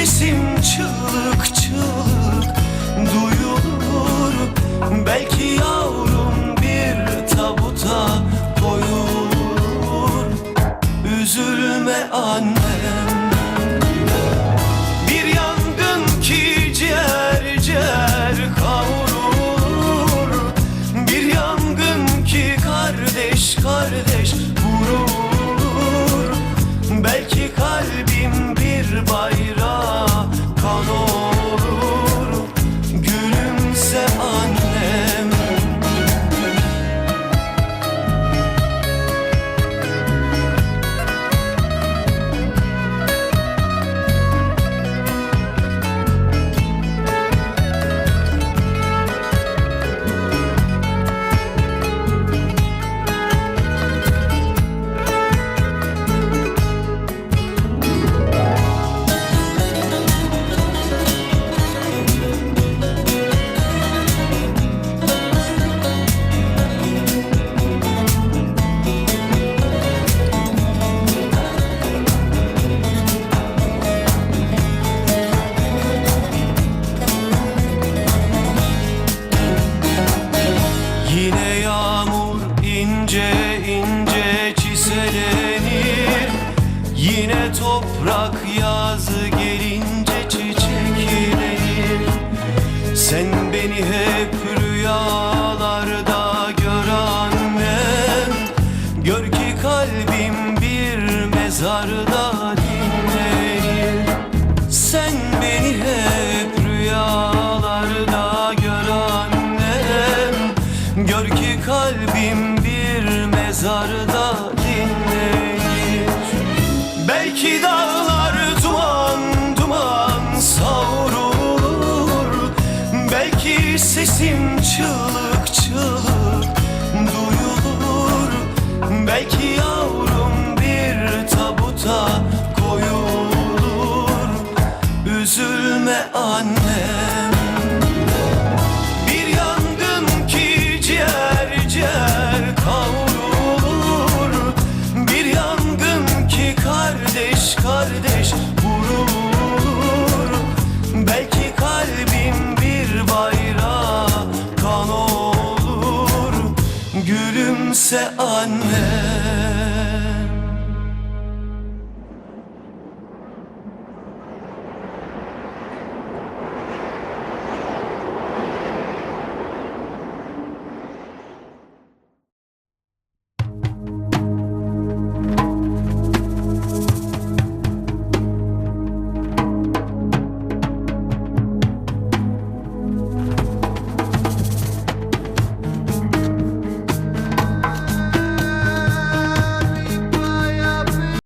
sesim çığlıkçı Bırak yazı geri Sesim çığlık çığlık duyulur. Belki yavrum bir tabuta koyulur. Üzülme annem. kimse anne.